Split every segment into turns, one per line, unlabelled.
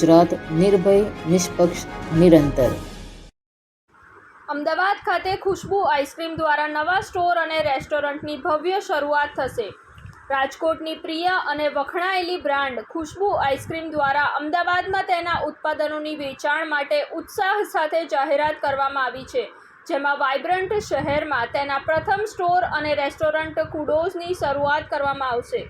ગુજરાત નિર્ભય, નિષ્પક્ષ, નિરંતર.
અમદાવાદ ખાતે ખુશ્બુ આઈસ્ક્રીમ દ્વારા નવા સ્ટોર અને રેસ્ટોરન્ટની ભવ્ય શરૂઆત થશે. રાજકોટની પ્રિય અને વખણાયેલી બ્રાન્ડ ખુશ્બુ આઈસ્ક્રીમ દ્વારા અમદાવાદમાં તેના ઉત્પાદનોની વેચાણ માટે ઉત્સાહ સાથે જાહેરાત કરવામાં આવી છે, જેમાં વાઇબ્રન્ટ શહેરમાં તેના પ્રથમ સ્ટોર અને રેસ્ટોરન્ટ કુડોઝની શરૂઆત કરવામાં આવશે.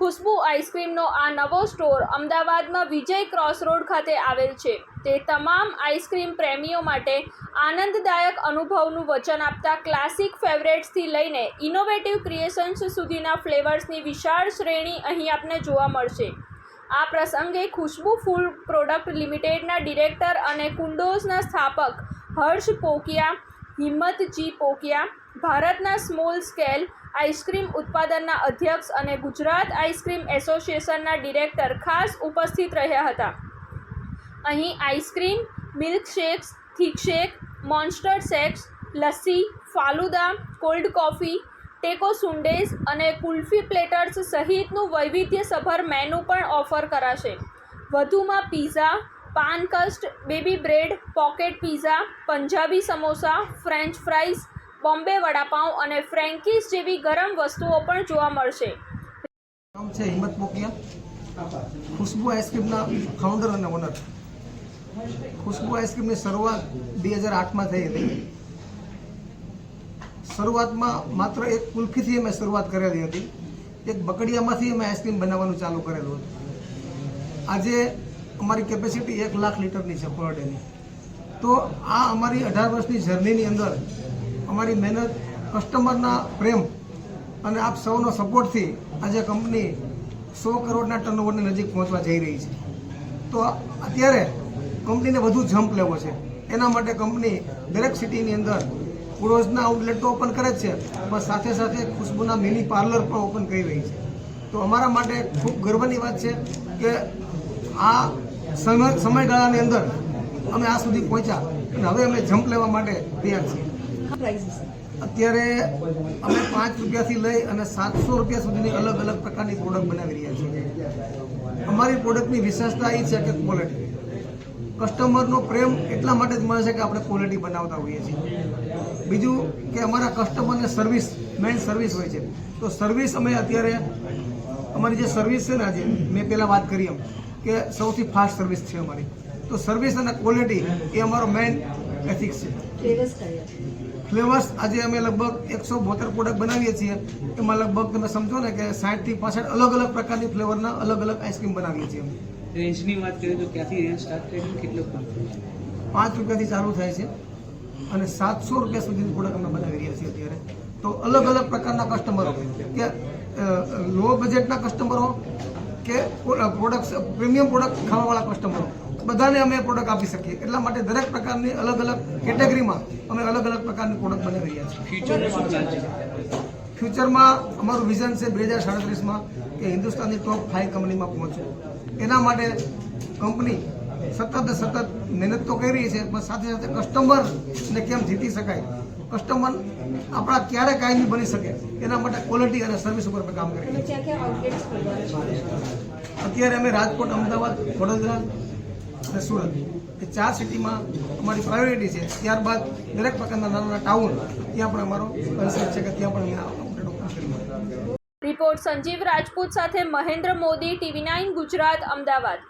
ખુશ્બુ આઈસ્ક્રીમનો આ નવો સ્ટોર અમદાવાદમાં વિજય ક્રોસ રોડ ખાતે આવેલ છે. તે તમામ આઈસ્ક્રીમ પ્રેમીઓ માટે આનંદદાયક અનુભવનું વચન આપતા ક્લાસિક ફેવરેટ્સથી લઈને ઇનોવેટિવ ક્રિએશન્સ સુધીના ફ્લેવર્સની વિશાળ શ્રેણી અહીં આપને જોવા મળશે. આ પ્રસંગે ખુશ્બુ ફૂડ પ્રોડક્ટ લિમિટેડના ડિરેક્ટર અને કુંડોઝના સ્થાપક હર્ષ પોકિયા, હિંમતજી પોકિયા, ભારતના સ્મોલ સ્કેલ આઈસ્ક્રીમ ઉત્પાદનના અધ્યક્ષ અને ગુજરાત આઈસ્ક્રીમ એસોસિએશનના ડિરેક્ટર ખાસ ઉપસ્થિત રહ્યા હતા. અહીં ice cream, milkshakes, thickshake, monster shakes lassi, falooda, cold coffee, taco sundaes અને કુલ્ફી પ્લેટર્સ સહિતનું વૈવિધ્યસભર મેનુ પણ ઓફર કરાશે. વધુમાં pizza, pan crust, baby bread, pocket pizza, Punjabi samosa, French fries Bombay vada pav અને ફ્રેન્કીસ જેવી ગરમ વસ્તુઓ પણ જોવા મળશે.
છે હિંમત મોકિયા ખુશ્બુ આઈસ્ક્રીમના ફાઉન્ડર અને ઓનર ખુશ્બુ આઈસ્ક્રીમની શરૂઆત બે હજાર આઠમાં થઈ હતી. શરૂઆતમાં માત્ર એક કુલ્ફીથી અમે શરૂઆત કરેલી હતી. એક બકડિયામાંથી અમે આઈસ્ક્રીમ બનાવવાનું ચાલુ કરેલું હતું. આજે અમારી કેપેસિટી એક લાખ લીટરની છે પર ડેની તો આ અમારી અઢાર વર્ષની જર્નીની અંદર અમારી મહેનત કસ્ટમરના પ્રેમ અને આપ સૌનો સપોર્ટથી આજે કંપની સો કરોડના ટર્નઓવરની નજીક પહોંચવા જઈ રહી છે. તો અત્યારે કંપનીને વધુ જમ્પ લેવો છે. એના માટે કંપની દરેક સિટીની અંદર પૂર્વજના આઉટલેટ તો ઓપન કરે જ છે, પણ સાથે સાથે ખુશ્બુના મિની પાર્લર પણ ઓપન કરી રહી છે. તો અમારા માટે ખૂબ ગર્વની વાત છે કે આ સમય સમયગાળાની અંદર અમે આ સુધી પહોંચ્યા અને હવે અમે જમ્પ લેવા માટે તૈયાર છીએ. અત્યારે અમે પાંચ રૂપિયાથી લઈ અને સાતસો રૂપિયા સુધીની અલગ અલગ પ્રકારની પ્રોડક્ટ બનાવી રહ્યા છીએ. અમારી પ્રોડક્ટની વિશેષતા એ છે કે ક્વોલિટી કસ્ટમરનો પ્રેમ એટલા માટે જ મળે છે કે આપણે ક્વોલિટી બનાવતા હોઈએ છીએ. બીજું કે અમારા કસ્ટમરને સર્વિસ મેઇન સર્વિસ હોય છે. તો સર્વિસ અમે અત્યારે, અમારી જે સર્વિસ છે ને આજે, મેં પહેલાં વાત કરી એમ, કે સૌથી ફાસ્ટ સર્વિસ છે અમારી. તો સર્વિસ અને ક્વોલિટી એ અમારો મેઇન એથિક્સ છે. ફ્લેવર્સ આજે અમે લગભગ એકસો બોતેર પ્રોડક્ટ બનાવીએ છીએ. એમાં લગભગ તમે સમજો ને કે સાઠથી પાસઠ અલગ અલગ પ્રકારની ફ્લેવરના અલગ અલગ આઈસ્ક્રીમ બનાવીએ છીએ.
રેન્જની વાત કરીએ તો ક્યાંથી રેન્જ સ્ટાર્ટ થઈ કેટલો
પાંચ રૂપિયાથી ચાલુ થાય છે. અને સાતસો રૂપિયા સુધીની પ્રોડક્ટ અમે બનાવી રહ્યા છીએ અત્યારે. તો અલગ અલગ પ્રકારના કસ્ટમરો કે લો બજેટના કસ્ટમરો કે પ્રોડક્ટ પ્રીમિયમ પ્રોડક્ટ ખાવાવાળા કસ્ટમરો બધાને અમે પ્રોડક્ટ આપી શકીએ. એટલા માટે દરેક પ્રકારની અલગ અલગ કેટેગરીમાં અમે અલગ અલગ પ્રકારની પ્રોડક્ટ બનાવી રહ્યા છીએ. ફ્યુચરમાં અમારું વિઝન છે બે હજાર સાડત્રીસમાં કે હિન્દુસ્તાનની ટોપ ફાઇવ કંપનીમાં પહોંચવું એના માટે કંપની સતત સતત મહેનત તો કરી રહી છે પણ સાથે સાથે કસ્ટમરને કેમ જીતી શકાય? કસ્ટમર આપણા ક્યારે કાયમી બની શકે. એના માટે ક્વોલિટી અને સર્વિસ ઉપર કામ કરી અત્યારે અમે રાજકોટ અમદાવાદ વડોદરા અને સુરત. એ ચાર સિટીમાં અમારી પ્રાયોરિટી છે. ત્યારબાદ દરેક પ્રકારના નાના નાના ટાઉન ત્યાં પણ અમારો કન્સેપ્ટ છે કે ત્યાં પણ અમે કરીએ
રિપોર્ટ સંજીવ રાજપૂત સાથે મહેન્દ્ર મોદી ટીવી નાઇન ગુજરાત અમદાવાદ.